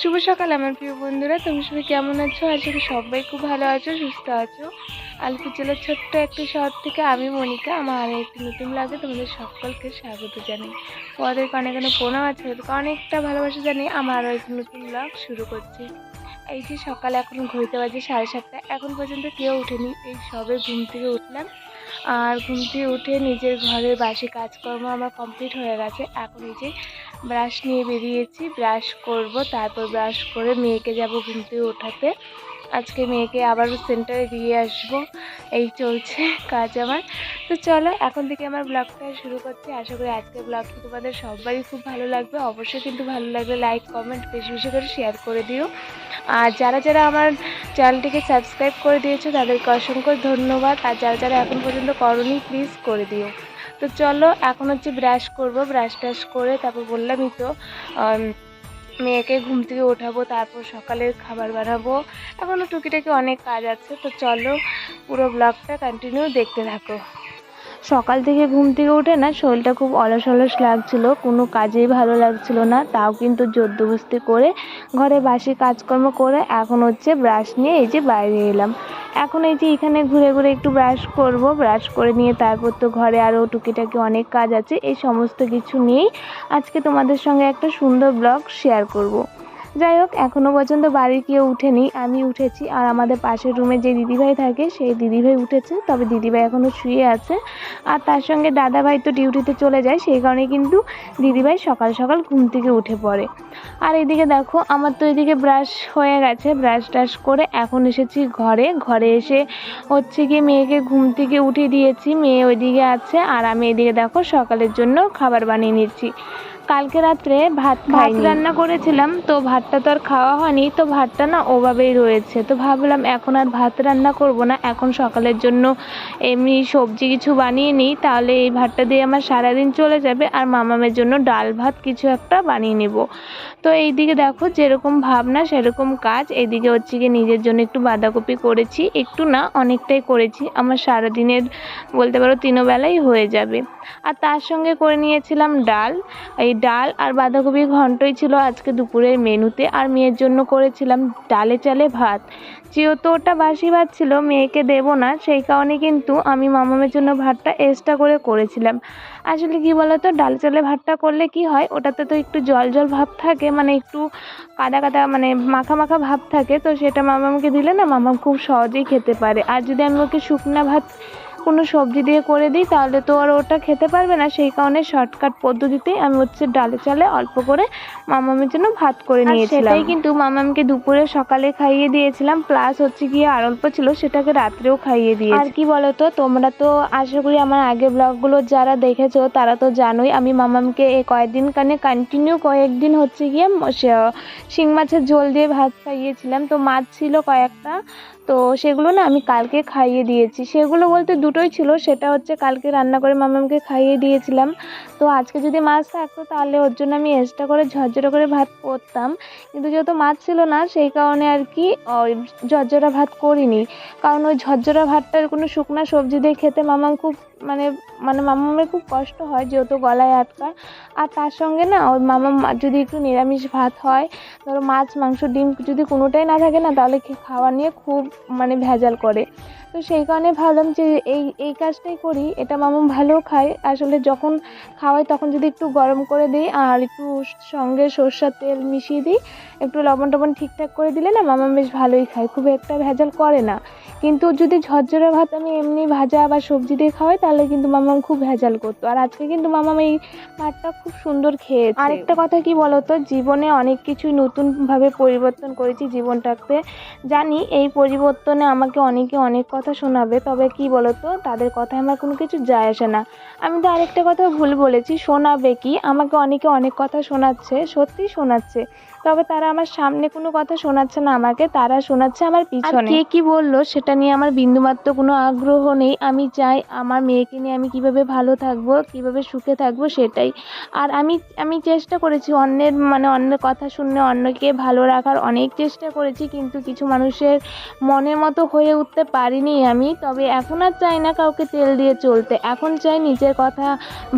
শুভ সকাল আমার প্রিয় বন্ধুরা তুমি সবাই কেমন আছো? আশা করি সবাই খুব ভালো আছো, সুস্থ আছো। আলপুর জেলার ছোট্ট একটি শহর থেকে আমি মনিকা, আমার আর একটি নতুন লাগে তোমাদের সকলকে স্বাগত জানাই। তোমাদেরকে অনেক অনেক প্রণাম আছে অনেকটা ভালোবাসা জানি আমার আরও একটি নতুন ব্লগ শুরু করছি। এই যে সকালে এখন ঘুরতে বাজে সাড়ে সাতটা, এখন পর্যন্ত কেউ ওঠেনি, এই সবে ঘুম থেকে উঠলাম। আর ঘুম থেকে উঠে নিজের ঘরের বাসি কাজকর্ম আমার কমপ্লিট হয়ে গেছে। এখন এই যে ব্রাশ নিয়ে বেরিয়েছি, ব্রাশ করব, তারপর ব্রাশ করে মেয়েকে যাব ঘুম থেকে ওঠাতে। আজকে মেয়েকে আবার সেন্টারে দিয়ে আসব। এই চলছে কাজ আমার। তো চলো, এখন থেকে আমার ব্লগটা শুরু করছি। আশা করি আজকের ব্লগটি তোমাদের সবারই খুব ভালো লাগবে। অবশ্যই কিন্তু ভালো লাগলে লাইক কমেন্ট বেশি বেশি করে শেয়ার করে দিও। আর যারা যারা আমার চ্যানেলটিকে সাবস্ক্রাইব করে দিয়েছ, তাদেরকে অসংখ্য ধন্যবাদ। আর যারা যারা এখন পর্যন্ত করনি প্লিজ করে দিও। তো চলো, এখন হচ্ছে ব্রাশ করব ব্রাশ ট্রাশ করে তারপর বললামই তো মেয়েকে ঘুম থেকে ওঠাবো, তারপর সকালের খাবার বানাবো। এখনও টুকিটাকি অনেক কাজ আছে, তো চলো পুরো ব্লগটা কন্টিনিউ দেখতে থাকো। সকাল থেকে ঘুম থেকে উঠে না শরীরটা খুব অলস অলস লাগছিল, কোনো কাজেই ভালো লাগছিল না, তাও কিন্তু জোরদবস্তি করে ঘরে বাসি কাজকর্ম করে এখন হচ্ছে ব্রাশ নিয়ে এই যে বাইরে এলাম এখন এই যে এখানে ঘুরে ঘুরে একটু ব্রাশ করব ব্রাশ করে নিয়ে তারপর তো ঘরে আরও টুকিটাকি অনেক কাজ আছে, এই সমস্ত কিছু নিয়েই আজকে তোমাদের সঙ্গে একটা সুন্দর ব্লগ শেয়ার করব। যাই হোক এখনও পর্যন্ত বাড়ি কেউ উঠেনি, আমি উঠেছি। আর আমাদের পাশের রুমে যে দিদিভাই থাকে, সেই দিদিভাই উঠেছে, তবে দিদিভাই এখনও শুয়ে আছে। আর তার সঙ্গে দাদাভাই তো ডিউটিতে চলে যায়, সেই কারণে কিন্তু দিদিভাই সকাল সকাল ঘুম থেকে উঠে পড়ে। আর এদিকে দেখো, আমার তো এদিকে ব্রাশ হয়ে গেছে, ব্রাশ ট্রাশ করে এখন এসেছি ঘরে। ঘরে এসে হচ্ছে গিয়ে মেয়েকে ঘুম থেকে উঠিয়ে দিয়েছি, মেয়ে ওইদিকে আছে। আর আমি এদিকে দেখো, সকালের জন্য খাবার বানিয়ে নিচ্ছি। কালকে রাত্রে ভাত ভাত রান্না করেছিলাম তো ভাতটা তো আর খাওয়া হয়নি তো ভাতটা না ওভাবেই রয়েছে। তো ভাবলাম এখন আর ভাত রান্না করব না এখন সকালের জন্য এমনি সবজি কিছু বানিয়ে নিই তাহলে এই ভাতটা দিয়ে আমার সারাদিন চলে যাবে আর মামামের জন্য ডাল ভাত কিছু একটা বানিয়ে নেব। তো এই দিকে দেখো যেরকম ভাবনা সেরকম কাজ এইদিকে হচ্ছে গিয়ে নিজের জন্য একটু বাঁধাকপি করেছি একটু না অনেকটাই করেছি আমার সারাদিনের বলতে পারো তিনও বেলাই হয়ে যাবে। আর তার সঙ্গে করে নিয়েছিলাম ডাল এই ডাল আর বাঁধাকপি ঘন্টই ছিল আজকে দুপুরের মেনুতে, আর মেয়ের জন্য করেছিলাম ডালে চালে ভাত। যেহেতু ওটা বাসি ভাত ছিল, মেয়েকে দেবো না, সেই কারণে কিন্তু আমি মামামের জন্য ভাতটা এক্সট্রা করে করেছিলাম। আসলে কি বলতো, ডাল চালে ভাতটা করলে কি হয়, ওটাতে তো একটু জল জল ভাব থাকে মানে একটু কাদা কাদা মানে মাখা মাখা ভাব থাকে, তো সেটা মামামকে দিলে না মামাম খুব সহজেই খেতে পারে। আর যদি আমি ওকে শুকনা ভাত কোনো সবজি দিয়ে করে দিই তাহলে তো আর ওটা খেতে পারবে না। সেই কারণে শর্টকাট পদ্ধতিতেই আমি হচ্ছে ডালে চালে অল্প করে মামামের জন্য ভাত করে নিয়েছিলাম। সেটাই কিন্তু মামামকে দুপুরে সকালে খাইয়ে দিয়েছিলাম প্লাস হচ্ছে গিয়ে আর অল্প ছিল সেটাকে রাত্রেও খাইয়ে দিয়ে আর কি বলতো তোমরা তো আশা করি আমার আগের ব্লগগুলো যারা দেখেছ তারা তো জানোই আমি মামামকে এই কয়েকদিন কানে কন্টিনিউ কয়েকদিন হচ্ছে গিয়ে শিং মাছের ঝোল দিয়ে ভাত খাইয়েছিলাম। তো মাছ ছিল কয়েকটা তো সেগুলো না আমি কালকে খাইয়ে দিয়েছি। সেগুলো বলতে দুটোই ছিল, সেটা হচ্ছে কালকে রান্না করে মামামকে খাইয়ে দিয়েছিলাম। তো আজকে যদি মাছ থাকতো তাহলে ওর জন্য আমি এক্সট্রা করে ঝরঝরে করে ভাত করতাম। কিন্তু যেহেতু মাছ ছিল না, সেই কারণে আর কি ঝরঝরা ভাত করিনি। কারণ ওই ঝরঝরা ভাতটার কোনো শুকনা সবজি দিয়ে খেতে মামাম খুব মানে মানে মামামের খুব কষ্ট হয় যেহেতু গলায় আটকা। আর তার সঙ্গে না ওই মামা যদি একটু নিরামিষ ভাত হয়, ধরো মাছ, মাংস, ডিম যদি কোনোটাই না থাকে না, তাহলে খাওয়া নিয়ে খুব মানে ভেজাল করে। তো সেই কারণে ভাবলাম যে এই এই কাজটাই করি। এটা মামাম ভালো খায়। আসলে যখন খাওয়াই তখন যদি একটু গরম করে দিই আর একটু সঙ্গে সর্ষার তেল মিশিয়ে দিই, একটু লবণ টবণ ঠিকঠাক করে দিলে না মামাম বেশ ভালোই খায়। খুব একটা ভেজাল করে না। কিন্তু যদি ঝরঝরে ভাত আমি এমনি ভাজা বা সবজি দিয়ে খাওয়াই তাহলে কিন্তু মামাম খুব ভেজাল করতো। আর আজকে কিন্তু মামাম এই ভাতটা খুব সুন্দর খেয়েছে। আরেকটা কথা কি বলতো? জীবনে অনেক কিছু নতুনভাবে পরিবর্তন করেছি জীবনটাকে জানি এই পরিবর্তনে আমাকে অনেকে অনেক কথা শোনাবে, তবে কি বলতো, তাদের কথায় আমার কোনো কিছু যায় আসে না। আমি তো আরেকটা কথা ভুল বলেছি, শোনাবে কি? আমাকে অনেকে অনেক কথা শোনাচ্ছে সত্যি শোনাচ্ছে। তবে তারা আমার সামনে কোনো কথা শোনাচ্ছে না আমাকে তারা শোনাচ্ছে আমার পিছনে। কে কি বলল সেটা নিয়ে আমার বিন্দুমাত্র কোনো আগ্রহ নেই। আমি চাই আমার মেয়েকে নিয়ে আমি কীভাবে ভালো থাকব কীভাবে সুখে থাকব সেটাই। আর আমি আমি চেষ্টা করেছি অন্যের মানে অন্যের কথা শুনে অন্যকে ভালো রাখার অনেক চেষ্টা করেছি কিন্তু কিছু মানুষের মনের মতো হয়ে উঠতে পারিনি আমি। তবে এখন আর চাই না কাউকে তেল দিয়ে চলতে। এখন চাই নিজের কথা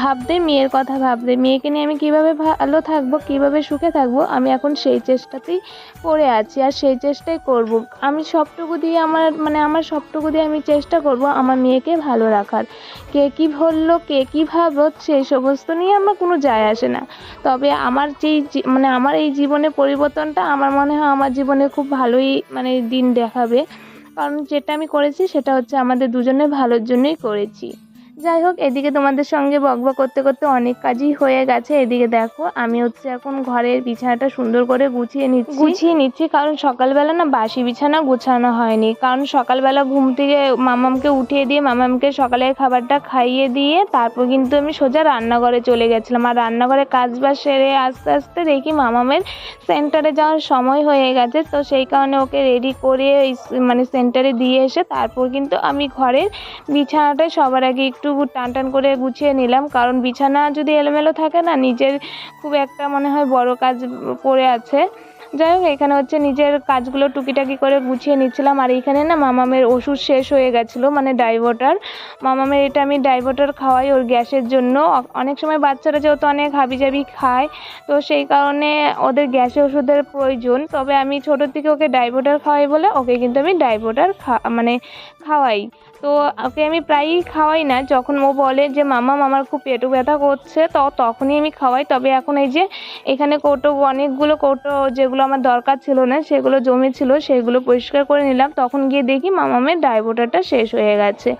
ভাবতে মেয়ের কথা ভাবতে। মেয়েকে নিয়ে আমি কীভাবে ভালো থাকব কীভাবে সুখে থাকব আমি এখন সেই চেষ্টাতেই পড়ে আছি আর সেই চেষ্টাই করব। আমি সবটুকু দিয়ে আমার মানে আমার সবটুকু দিয়ে আমি চেষ্টা করব আমার মেয়েকে ভালো রাখার। কে কী বলল, কে কী ভাবলো, সেই সমস্ত নিয়ে আমার কোনো যায় আসে না। তবে আমার যেই মানে আমার এই জীবনে পরিবর্তনটা আমার মনে হয় আমার জীবনে খুব ভালোই মানে দিন দেখাবে। কারণ যেটা আমি করেছি সেটা হচ্ছে আমাদের দুজনের ভালোর জন্যই করেছি। যাই হোক, এদিকে তোমাদের সঙ্গে বকবক করতে করতে অনেক কাজই হয়ে গেছে। এদিকে দেখো, আমি হচ্ছে এখন ঘরের বিছানাটা সুন্দর করে গুছিয়ে নিচ্ছি। গুছিয়ে নিচ্ছি, কারণ সকালবেলা না বাসি বিছানা গোছানো হয়নি। কারণ সকালবেলা ঘুম থেকে মামামকে উঠিয়ে দিয়ে মামামকে সকালের খাবারটা খাইয়ে দিয়ে তারপর কিন্তু আমি সোজা রান্নাঘরে চলে গেছিলাম। আর রান্নাঘরে কাজ বাজ সেরে আস্তে আস্তে দেখি মামামের সেন্টারে যাওয়ার সময় হয়ে গেছে। তো সেই কারণে ওকে রেডি করে মানে সেন্টারে দিয়ে এসে তারপর কিন্তু আমি ঘরের বিছানাটা সবার আগে একটু টান টান করে গুছিয়ে নিলাম। কারণ বিছানা যদি এলোমেলো থাকে না, নিজের খুব একটা মনে হয় বড় কাজ পড়ে আছে। যাই হোক, এখানে হচ্ছে নিজের কাজগুলো টুকিটাকি করে গুছিয়ে নিচ্ছিলাম। আর এইখানে না মামামের ওষুধ শেষ হয়ে গেছিল মানে ডাইভোটার। মামামের এটা আমি ডাইভোটার খাওয়াই ওর গ্যাসের জন্য। অনেক সময় বাচ্চারা যেহেতু অনেক হাবিজাবি খায়, তো সেই কারণে ওদের গ্যাসের ওষুধের প্রয়োজন। তবে আমি ছোটোর থেকে ওকে ডাইভোটার খাওয়াই বলে ওকে কিন্তু আমি ডাইভোটার খা মানে খাওয়াই। তো ওকে আমি প্রায়ই খাওয়াই না। যখন ও বলে যে, মামা, মামার খুব পেটু ব্যথা করছে, তো তখনই আমি খাওয়াই। তবে এখন এই যে, এখানে কৌটো, অনেকগুলো কৌটো যেগুলো আমার দরকার ছিল না, সেগুলো জমে ছিল, সেগুলো পরিষ্কার করে নিলাম। তখন গিয়ে দেখি মামামের ডায়বোটাটা শেষ হয়ে গেছে।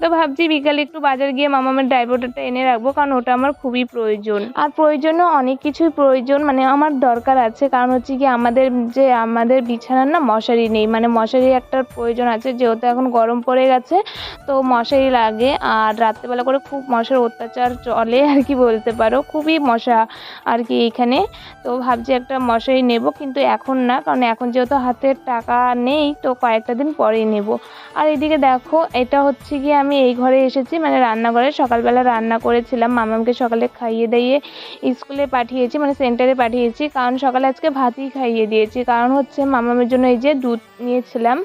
তো ভাবছি বিকালে একটু বাজার গিয়ে মামামের ডাইভোটারটা এনে রাখব, কারণ ওটা আমার খুবই প্রয়োজন। আর প্রয়োজনও অনেক কিছুই প্রয়োজন মানে আমার দরকার আছে, কারণ হচ্ছে কি আমাদের যে আমাদের বিছানার না মশারি নেই মানে মশারি একটা প্রয়োজন আছে, যেহেতু এখন গরম পড়ে গেছে, তো মশারি লাগে, আর রাত্রেবেলা করে খুব মশার অত্যাচার চলে, আর কি বলতে পারো, খুবই মশা আর কি এইখানে। তো ভাবছি একটা মশারি নেব, কিন্তু এখন না, কারণ এখন যেহেতু হাতে টাকা নেই, তো কয়েকটা দিন পরেই নেব। আর এদিকে দেখো, এটা হচ্ছে গিয়ে আমি এই ঘরে এসেছি মানে রান্নাঘরে। সকালবেলা রান্না করেছিলাম, মামামকে সকালে খাইয়ে দিয়ে স্কুলে পাঠিয়েছি মানে সেন্টারে পাঠিয়েছি। কারণ সকালে আজকে ভাতই খাইয়ে দিয়েছি। কারণ হচ্ছে মামামের জন্য এই যে দুধ নিয়েছিলাম,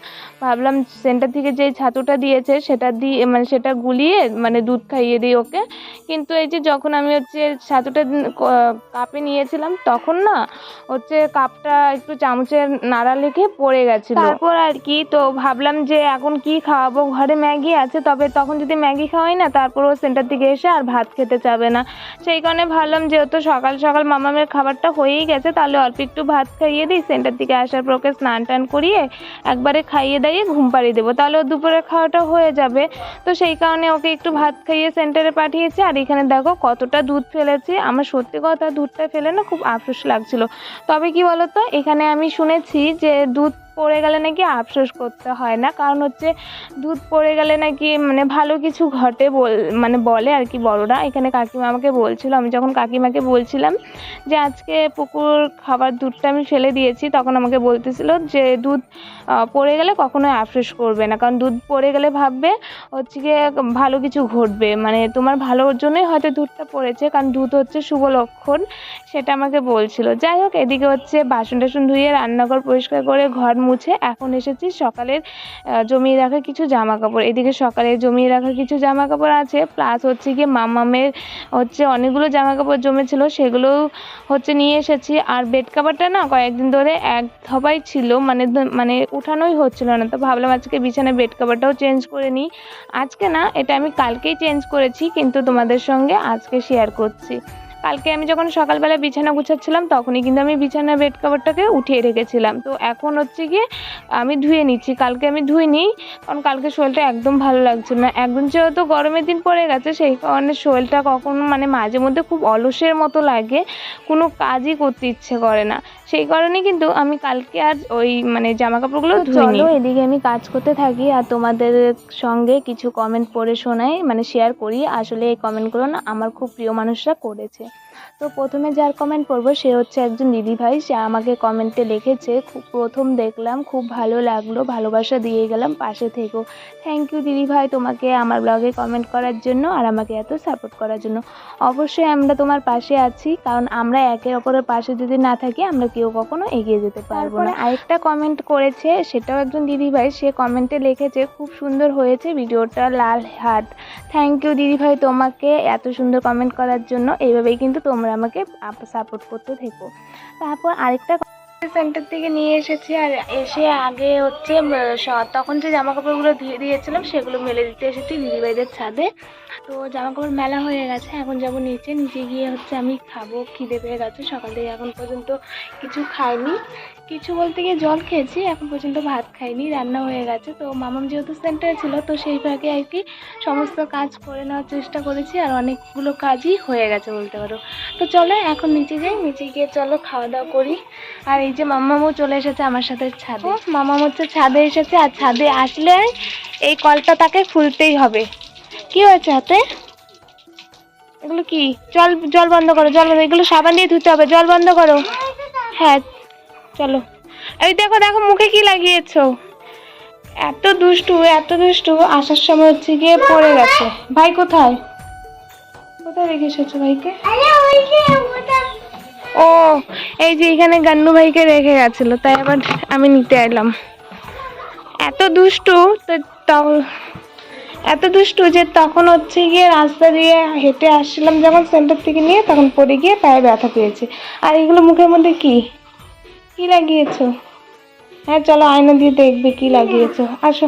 ভাবলাম সেন্টার থেকে যে ছাতুটা দিয়েছে, সেটা দিয়ে মানে সেটা গুলিয়ে মানে দুধ খাইয়ে দিই ওকে। কিন্তু এই যে যখন আমি হচ্ছে ছাতুটা কাপে নিয়েছিলাম, তখন না হচ্ছে কাপটা একটু চামচের নাড়া লেগে পড়ে গেছিল। তারপর আর কি, তো ভাবলাম যে এখন কি খাওয়াবো? ঘরে ম্যাগি আছে, তবে তখন যদি ম্যাগি খাওয়াই না, তারপর ও সেন্টার থেকে এসে আর ভাত খেতে চাবে না। সেই কারণে ভাবলাম যেহেতু সকাল সকাল মামামের খাবারটা হয়েই গেছে, তাহলে অল্প একটু ভাত খাইয়ে দিই। সেন্টার থেকে আসার পর ওকে স্নান টান করিয়ে একবারে খাইয়ে দাইয়ে ঘুম পাড়িয়ে দেবো। তাহলে ওর দুপুরের খাওয়াটা হয়ে যাবে। তো সেই কারণে ওকে একটু ভাত খাইয়ে সেন্টারে পাঠিয়েছি। আর এখানে দেখো কতটা দুধ ফেলেছি। আমার সত্যি কথা দুধটা ফেলে না খুব আফসোস লাগছিল। তবে কি বলতো? এখানে আমি শুনেছি যে দুধ পড়ে গেলে নাকি আফসোস করতে হয় না। কারণ হচ্ছে দুধ পড়ে গেলে নাকি মানে ভালো কিছু ঘটে বল মানে বলে আর কি বড়রা। এখানে কাকিমা আমাকে বলছিল, আমি যখন কাকিমাকে বলছিলাম যে আজকে পুকুর খাবার দুধটা আমি ফেলে দিয়েছি, তখন আমাকে বলতেছিল যে দুধ পড়ে গেলে কখনোই আফসোস করবে না। কারণ দুধ পড়ে গেলে ভাববে হচ্ছে গিয়ে ভালো কিছু ঘটবে। মানে তোমার ভালোর জন্যই হয়তো দুধটা পড়েছে, কারণ দুধ হচ্ছে শুভ লক্ষণ, সেটা আমাকে বলছিল। যাই হোক, এদিকে হচ্ছে বাসন টাসন ধুয়ে রান্নাঘর পরিষ্কার করে ঘর মুছে এখন এসেছি সকালের জমিয়ে রাখা কিছু জামা কাপড় এদিকে সকালে জমিয়ে রাখা কিছু জামা কাপড় আছে প্লাস হচ্ছে গিয়ে মামামের হচ্ছে অনেকগুলো জামা কাপড় জমেছিল সেগুলোও হচ্ছে নিয়ে এসেছি। আর বেড কাভারটা না কয়েকদিন ধরে এক ধবাই ছিল মানে মানে উঠানোই হচ্ছিল না। তো ভাবলাম আজকে বিছানায় বেড কাভারটাও চেঞ্জ করে নিই। আজকে না, এটা আমি কালকেই চেঞ্জ করেছি, কিন্তু তোমাদের সঙ্গে আজকে শেয়ার করছি। কালকে আমি যখন সকালবেলা বিছানা গুছাচ্ছিলাম তখনই কিন্তু আমি বিছানা বেড কাভারটাকে উঠিয়ে রেখেছিলাম। তো এখন হচ্ছে গিয়ে আমি ধুয়ে নিচ্ছি। কালকে আমি ধুইনি কারণ কালকে শরীরটা একদম ভালো লাগছিল না। একদম যেহেতু গরমের দিন পড়ে গেছে সেই কারণে শরীরটা কখনো মানে মাঝে মধ্যে খুব অলসের মতো লাগে কোনো কাজই করতে ইচ্ছে করে না। সেই কারণে কিন্তু আমি কালকে আর ওই মানে জামা কাপড়গুলো ধুইনি এদিকে আমি কাজ করতে থাকি আর তোমাদের সঙ্গে কিছু কমেন্ট পড়ে শোনাই মানে শেয়ার করি। আসলে এই কমেন্টগুলো না আমার খুব প্রিয় মানুষরা করেছে। তো প্রথমে যার কমেন্ট পড়ব, সে হচ্ছে একজন দিদিভাই সে আমাকে কমেন্টে লিখেছে খুব প্রথম দেখলাম, খুব ভালো লাগল, ভালোবাসা দিয়ে গেলাম, পাশে থেকো। থ্যাংক ইউ দিদিভাই তোমাকে আমার ব্লগে কমেন্ট করার জন্য আর আমাকে এত সাপোর্ট করার জন্য। অবশ্যই আমরা তোমার পাশে আছি, কারণ আমরা একে অপরের পাশে যদি না থাকি, আমরা কেউ কখনো এগিয়ে যেতে পারব না। আরেকটা কমেন্ট করেছে, সেটাও একজন দিদিভাই সে কমেন্টে লিখেছে, খুব সুন্দর হয়েছে ভিডিওটা, লাল হাত। থ্যাংক ইউ দিদিভাই তোমাকে এত সুন্দর কমেন্ট করার জন্য। এইভাবেই কিন্তু তোমরা আমাকে সাপোর্ট করতে থেকো। তারপর আরেকটা সেন্টার থেকে নিয়ে এসেছি আর এসে আগে হচ্ছে তখন যে জামা কাপড়গুলো ধুয়ে দিয়েছিলাম, সেগুলো মেলে দিতে এসেছি দিদিভাইদের ছাদে। তো জামা কাপড় মেলা হয়ে গেছে, এখন যাব নিচে। নিচে গিয়ে হচ্ছে আমি খাব, খিদে পেয়ে গেছে, সকাল থেকে এখন পর্যন্ত কিছু খাইনি। কিছু বলতে গিয়ে জল খেয়েছি এখন পর্যন্ত ভাত খাইনি রান্না হয়ে গেছে। তো মামাম যেহেতু সেন্টারে ছিল তো সেই ফাঁকে আর কি সমস্ত কাজ করে নেওয়ার চেষ্টা করেছি আর অনেকগুলো কাজই হয়ে গেছে বলতে পারো। তো চলো এখন নিচে যাই নিচে গিয়ে চলো খাওয়া দাওয়া করি। আর এই যে মামামও চলে এসেছে আমার সাথে ছাদে। মামাম হচ্ছে ছাদে এসেছে আর ছাদে আসলে এই কলটা তাকে খুলতেই হবে। কি হয়েছে হাতে? এগুলো কি? জল জল বন্ধ করো জল বন্ধ এগুলো সাবান দিয়ে ধুতে হবে জল বন্ধ করো। হ্যাঁ চলো। এই দেখো দেখো মুখে কি লাগিয়েছো? এত দুষ্টু এত দুষ্টু। আসার সময় হচ্ছে গিয়ে পড়ে গেছে। ভাই কোথায়? কোথায় রেখে এসেছ ভাইকে? ও এই যে এখানে গান্নু ভাইকে রেখে গেছিল তাই আবার আমি নিতে এলাম। এত দুষ্টু তো ত- এত দুষ্টু যে তখন হচ্ছে গিয়ে রাস্তা দিয়ে হেঁটে আসছিলাম যখন সেন্টার থেকে নিয়ে তখন পড়ে গিয়ে পায়ে ব্যথা পেয়েছে। আর এগুলো মুখের মধ্যে কি? কি লাগিয়েছো? হ্যাঁ চলো আয়না দিয়ে দেখবে কি লাগিয়েছো। আসো।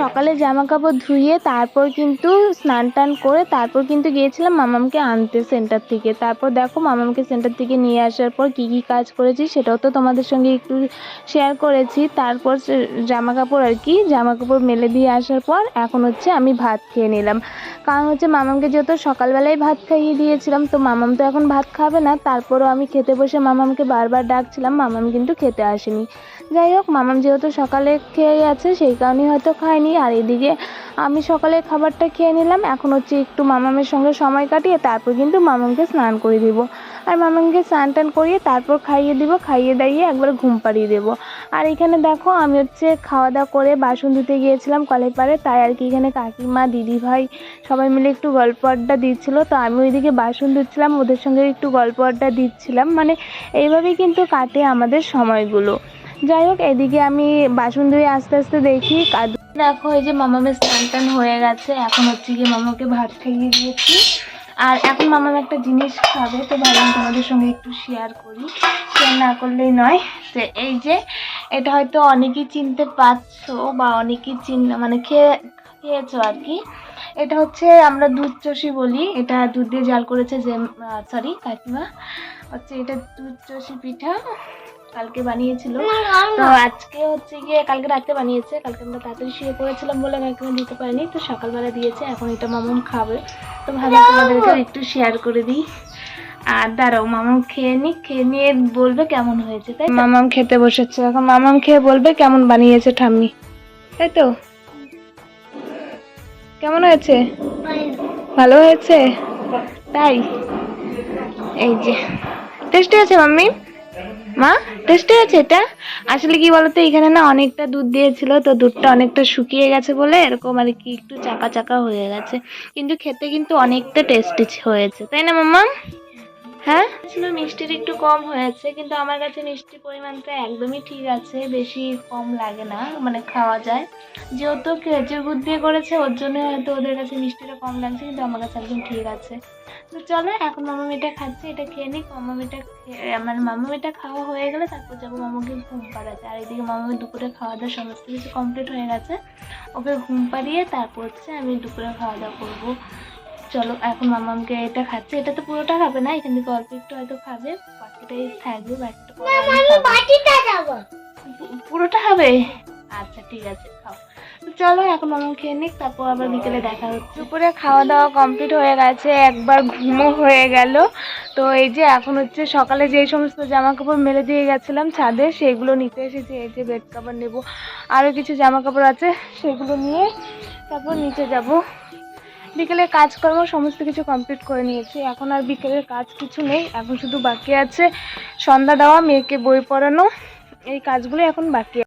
সকালে জামা কাপড় ধুয়ে তারপর কিন্তু স্নান টান করে তারপর কিন্তু গিয়েছিলাম মামামকে আনতে সেন্টার থেকে। তারপর দেখো মামামকে সেন্টার থেকে নিয়ে আসার পর কি কি কাজ করেছি সেটাও তো তোমাদের সঙ্গে একটু শেয়ার করেছি। তারপর জামা কাপড় আর কি জামা কাপড় মেলে দিয়ে আসার পর এখন হচ্ছে আমি ভাত খেয়ে নিলাম। কারণ হচ্ছে মামামকে যেহেতু সকালবেলায় ভাত খাইয়ে দিয়েছিলাম, তো মামাম তো এখন ভাত খাবে না। তারপরও আমি খেতে বসে মামামকে বারবার ডাকছিলাম। মামাম কিন্তু খেতে আসেনি। যাই হোক, মামাম যেহেতু সকালে খেয়ে গেছে, সেই কারণেই হয়তো খায়নি। আর এদিকে আমি সকালে খাবারটা খেয়ে নিলাম। এখন হচ্ছে একটু মামামের সঙ্গে সময় কাটিয়ে তারপর কিন্তু মামামকে স্নান করে দিব। আর মামামকে স্নান টান করিয়ে তারপর খাইয়ে দিব, খাইয়ে দাইয়ে একবার ঘুম পাড়িয়ে দেবো। আর এখানে দেখো আমি হচ্ছে খাওয়া দাওয়া করে বাসন ধুতে গিয়েছিলাম কলের পাড়ে, তাই আর কি এখানে কাকিমা দিদি ভাই সবাই মিলে একটু গল্প আড্ডা দিচ্ছিল। তো আমি ওইদিকে বাসন ধুচ্ছিলাম, ওদের সঙ্গে একটু গল্প আড্ডা দিচ্ছিলাম। মানে এইভাবেই কিন্তু কাটে আমাদের সময়গুলো। যাই হোক, এদিকে আমি বাসন ধুয়ে আস্তে আস্তে দেখি দেখো এই যে মামামের স্নান টান হয়ে গেছে। এখন হচ্ছে গিয়ে মামাকে ভাত খাইয়ে দিয়েছি। আর এখন মামাম একটা জিনিস খাবে, তো ভাবলাম তোমাদের সঙ্গে একটু শেয়ার করি। শেয়ার না করলেই নয়। তো এই যে, এটা হয়তো অনেকেই চিনতে পারছ বা অনেকেই চিন মানে খেয়ে, খেয়েছো আর কি। এটা হচ্ছে আমরা দুধ চষি বলি। এটা দুধ দিয়ে জাল করেছে যে সরি কাকিমা। হচ্ছে এটা দুধ চষি পিঠা। কালকে বানিয়েছিল। তো আজকে হচ্ছে গিয়ে কালকে রাতে বানিয়েছে। কালকে আমরা তাড়াতাড়ি শুয়ে পড়েছিলাম বলে কাকিমা দিতে পারিনি। তো সকালবেলা দিয়েছে এখন এটা মামুন খাবে। তো ভালো তোমাদেরকে একটু শেয়ার করে দিই। আর দাঁড়াও মামাম খেয়ে নি খেয়ে নিয়ে বলবে কেমন হয়েছে তাই মামাম খেতে বসেছে। এখন মামাম খেয়ে বলবে কেমন বানিয়েছে ঠাম্মি। তাই তো? কেমন হয়েছে? ভালো হয়েছে? তাই? এই যে। টেস্টি আছে মাম্মি? মা, টেস্টি আছে এটা? আসলে কি বলতো, এখানে না অনেকটা দুধ দিয়েছিল, তো দুধটা অনেকটা শুকিয়ে গেছে বলে এরকম আর কি একটু চাকা চাকা হয়ে গেছে। কিন্তু খেতে কিন্তু অনেকটা টেস্টি হয়েছে, তাই না মাম্মা? হ্যাঁ? ছিল মিষ্টির একটু কম হয়েছে, কিন্তু আমার কাছে মিষ্টির পরিমাণটা একদমই ঠিক আছে, বেশি কম লাগে না মানে খাওয়া যায়। যেহেতু খেজুর গুড় দিয়ে করেছে, ওর জন্য হয়তো ওদের কাছে মিষ্টিটা কম লাগছে, কিন্তু আমার কাছে একদম ঠিক আছে। তো চলো, এখন মামা মেয়েটা খাচ্ছে, এটা খেয়ে নিক মামা মেয়েটা মানে মামা মেয়েটা খাওয়া হয়ে গেলে তারপর যাব মামাকে ঘুম পাড়াতে। আর এদিকে মামা দুপুরে খাওয়া দাওয়া সমস্ত কিছু কমপ্লিট হয়ে গেছে। ওকে ঘুম পাড়িয়ে তারপর হচ্ছে আমি দুপুরে খাওয়া দাওয়া করব। চলো এখন মামামকে এটা খাচ্ছে। এটা তো পুরোটা খাবে না এখান থেকে অল্প একটু হয়তো খাবে। বাকিটাই থাকবে বাকিটা পুরোটা খাবে? আচ্ছা ঠিক আছে খাও। তো চলো এখন মামা খেয়ে নিক তারপর আবার বিকেলে দেখা হচ্ছে। দুপুরে খাওয়া দাওয়া কমপ্লিট হয়ে গেছে একবার ঘুমও হয়ে গেল। তো এই যে এখন হচ্ছে সকালে যেই সমস্ত জামা কাপড় মেলে দিয়ে গেছিলাম ছাদে সেগুলো নিতে এসেছি। এই যে বেড কাপড় নেব। আরও কিছু জামা কাপড় আছে সেগুলো নিয়ে তারপর নিচে যাব। বিকেলের কাজকর্ম, সমস্ত কিছু কমপ্লিট করে নিয়েছি। এখন আর বিকেলের কাজ কিছু নেই। এখন শুধু বাকি আছে সন্ধ্যা দেওয়া, মেয়েকে বই পড়ানো। এই কাজগুলো এখন বাকি